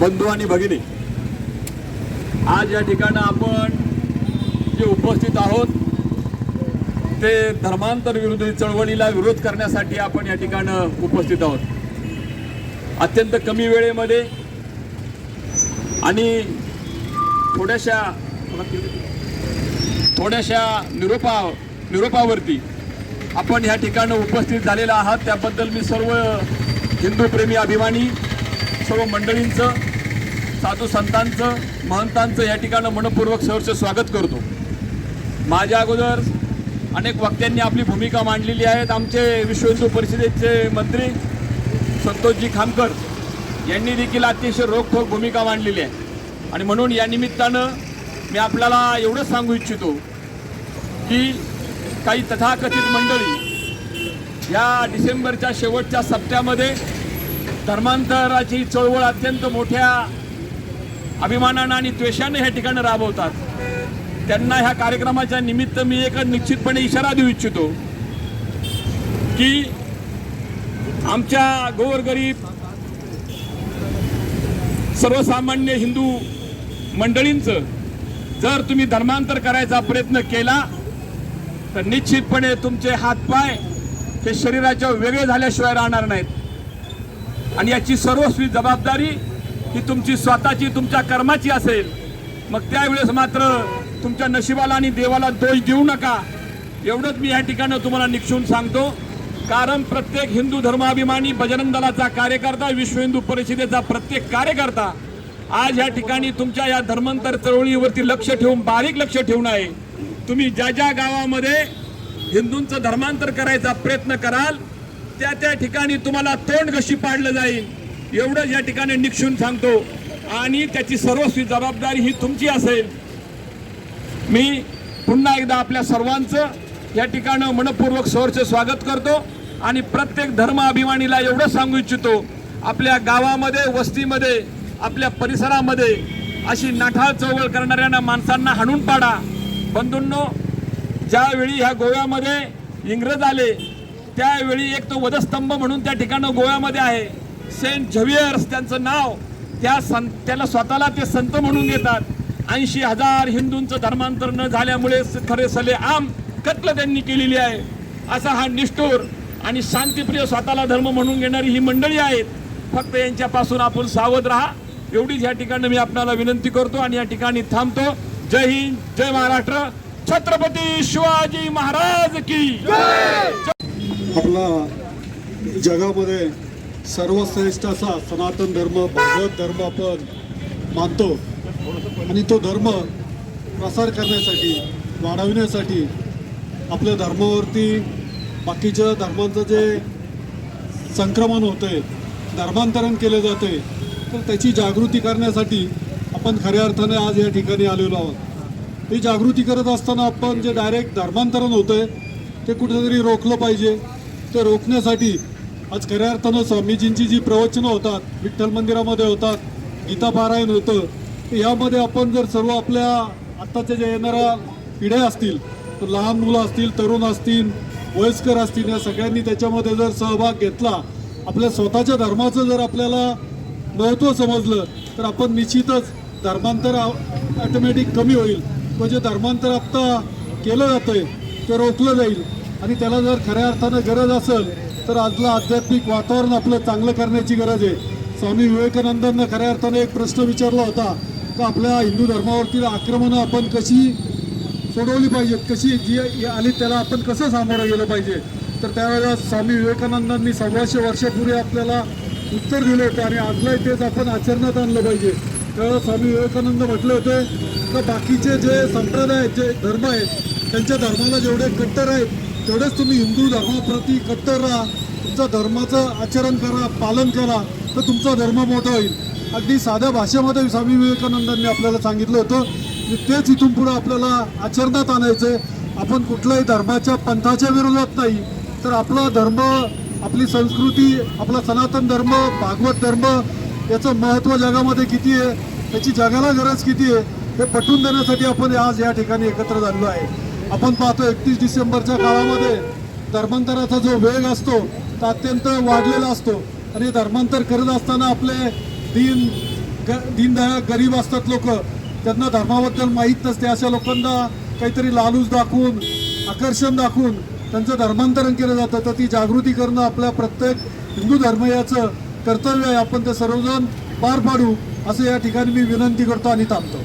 बंधू आणि भगिनी आज या ठिकाणी आपण जे उपस्थित आहोत ते धर्मांतर विरोधी चळवळीला विरोध करण्यासाठी आपण या ठिकाणं उपस्थित आहोत. अत्यंत कमी वेळेमध्ये आणि थोड्याशा थोड्याशा निरोपा निरोपावरती आपण ह्या ठिकाणं उपस्थित झालेला आहात. त्याबद्दल मी सर्व हिंदू प्रेमी अभिमानी सर्व मंडळींचं साधू संतांचं महंतांचं या ठिकाणं मनपूर्वक सहर्ष स्वागत करतो. माझ्या अगोदर अनेक वक्त्यांनी आपली भूमिका मांडलेली आहेत. आमचे विश्व हिंदू परिषदेचे मंत्री संतोषजी खामकर यांनी देखील अतिशय रोखोक भूमिका मांडलेली आहे. आणि म्हणून या निमित्तानं मी आपल्याला एवढंच सांगू इच्छितो की काही तथाकथित मंडळी या डिसेंबरच्या शेवटच्या सप्त्यामध्ये धर्मांतराची चळवळ अत्यंत मोठ्या अभिमानानं आणि द्वेषानं ह्या ठिकाणी राबवतात. त्यांना ह्या कार्यक्रमाच्या निमित्त मी एक निश्चितपणे इशारा देऊ इच्छितो की आमच्या गोरगरीब सर्वसामान्य हिंदू मंडळींचं जर तुम्ही धर्मांतर करायचा प्रयत्न केला तर निश्चितपणे तुमचे हातपाय हे शरीराच्या वेगळे झाल्याशिवाय राहणार नाहीत. आणि याची सर्वस्वी जबाबदारी ही तुमची स्वतःची तुमच्या कर्माची असेल. मग त्यावेळेस मात्र तुमच्या नशिबाला आणि देवाला दोष देऊ नका. एवढंच मी या ठिकाणी तुम्हाला निक्षून सांगतो. कारण प्रत्येक हिंदू धर्माभिमानी बजरंग दलाचा कार्यकर्ता विश्व हिंदू परिषदेचा प्रत्येक कार्यकर्ता आज या ठिकाणी तुमच्या या धर्मांतर चळवळीवरती लक्ष ठेवून बारीक लक्ष ठेवून आहे. तुम्ही ज्या ज्या गावामध्ये हिंदूंचं धर्मांतर करायचा प्रयत्न कराल त्या त्या ठिकाणी तुम्हाला तोंड कशी पाडलं जाईल एवढंच या ठिकाणी निक्षून सांगतो. आणि त्याची सर्वस्वी जबाबदारी ही तुमची असेल. मी पुन्हा एकदा आपल्या सर्वांचं या ठिकाणं मनपूर्वक सहर्ष स्वागत करतो आणि प्रत्येक धर्म अभिमानीला एवढं सांगू इच्छितो आपल्या गावामध्ये वस्तीमध्ये आपल्या परिसरामध्ये अशी नाठाळ चळवळ करणाऱ्यांना माणसांना हाणून पाडा. बंधूंनो ज्यावेळी ह्या गोव्यामध्ये इंग्रज आले त्यावेळी एक तो वधस्तंभ म्हणून त्या ठिकाणं गोव्यामध्ये आहे. सेंट झवियर्स त्यांचं नाव त्या सं त्याला स्वतःला ते संत म्हणून घेतात. ऐंशी हजार हिंदूंचं धर्मांतर न झाल्यामुळे खरे सले आम कत्ल त्यांनी केलेली आहे. असा हा निष्ठूर आणि शांतीप्रिय स्वतःला धर्म म्हणून घेणारी ही मंडळी आहेत. फक्त यांच्यापासून आपण सावध राहा. एवढीच या ठिकाणी मी आपल्याला विनंती करतो आणि या ठिकाणी थांबतो. जय हिंद जय महाराष्ट्र. छत्रपती शिवाजी महाराज की आपला जगामध्ये सर्वश्रेष्ठ असा सनातन धर्म भागवत धर्म आपण मानतो. आणि तो धर्म प्रसार करण्यासाठी वाढविण्यासाठी आपल्या धर्मावरती बाकीच्या धर्मांचं जे संक्रमण होते धर्मांतरण केले जाते तर त्याची जागृती करण्यासाठी आपण खऱ्या अर्थाने आज या ठिकाणी आलेलो आहोत. ही जागृती करत असताना आपण जे डायरेक्ट धर्मांतरण होतं ते कुठेतरी रोखलं पाहिजे. ते रोखण्यासाठी आज खऱ्या अर्थानं स्वामीजींची जी प्रवचनं होतात विठ्ठल मंदिरामध्ये होतात गीता पारायण होतं तर यामध्ये आपण जर सर्व आपल्या आत्ताच्या ज्या येणाऱ्या पिढ्या असतील तर लहान मुलं असतील तरुण असतील वयस्कर असतील या सगळ्यांनी त्याच्यामध्ये जर सहभाग घेतला आपल्या स्वतःच्या धर्माचं जर आपल्याला महत्त्व समजलं तर आपण निश्चितच धर्मांतर ऑटोमॅटिक कमी होईल. म्हणजे धर्मांतर आत्ता केलं जातंय ते रोखलं जाईल. आणि त्याला जर खऱ्या अर्थानं गरज असेल तर आजला आध्यात्मिक वातावरण आपलं चांगलं करण्याची गरज आहे. स्वामी विवेकानंदांना खऱ्या अर्थानं एक प्रश्न विचारला होता का आपल्या हिंदू धर्मावरती आक्रमणं आपण कशी सोडवली पाहिजेत? कशी जी आली त्याला आपण कसं सामोरं गेलं पाहिजे? तर त्यावेळेला स्वामी विवेकानंदांनी सव्वाशे वर्षापूर्वी आपल्याला उत्तर दिले होते आणि आजलाही तेच आपण आचरणात आणलं पाहिजे. त्यावेळेला स्वामी विवेकानंद म्हटले होते का बाकीचे जे संप्रदाय आहेत जे धर्म आहेत त्यांच्या धर्माला जेवढे कट्टर आहेत तेवढेच तुम्ही हिंदू धर्माप्रती कट्टर राहा तुमच्या धर्माचं आचरण करा पालन करा तर तुमचा धर्म मोठा होईल. अगदी साध्या भाषेमध्ये स्वामी विवेकानंदांनी आपल्याला सांगितलं होतं की तेच इथून पुढे आपल्याला आचरणात आणायचं आपण कुठल्याही धर्माच्या पंथाच्या विरोधात नाही तर आपला धर्म आपली संस्कृती आपला सनातन धर्म भागवत धर्म याचं महत्त्व जगामध्ये किती आहे त्याची जगाला गरज किती आहे हे पटवून देण्यासाठी आपण आज या ठिकाणी एकत्र झालेलो आहे. आपण पाहतो एकतीस डिसेंबरच्या काळामध्ये धर्मांतराचा जो वेग असतो तो अत्यंत वाढलेला असतो. आणि धर्मांतर करत असताना आपले दीन ग दीनदया गरीब असतात लोक. त्यांना धर्माबद्दल माहीत नसते. अशा लोकांना काहीतरी लालूच दाखवून आकर्षण दाखवून त्यांचं धर्मांतरण केलं जातं. तर ती जागृती करणं आपल्या प्रत्येक हिंदू धर्मीयाचं कर्तव्य आहे. आपण ते सर्वजण पार पाडू असं या ठिकाणी मी विनंती करतो आणि थांबतो.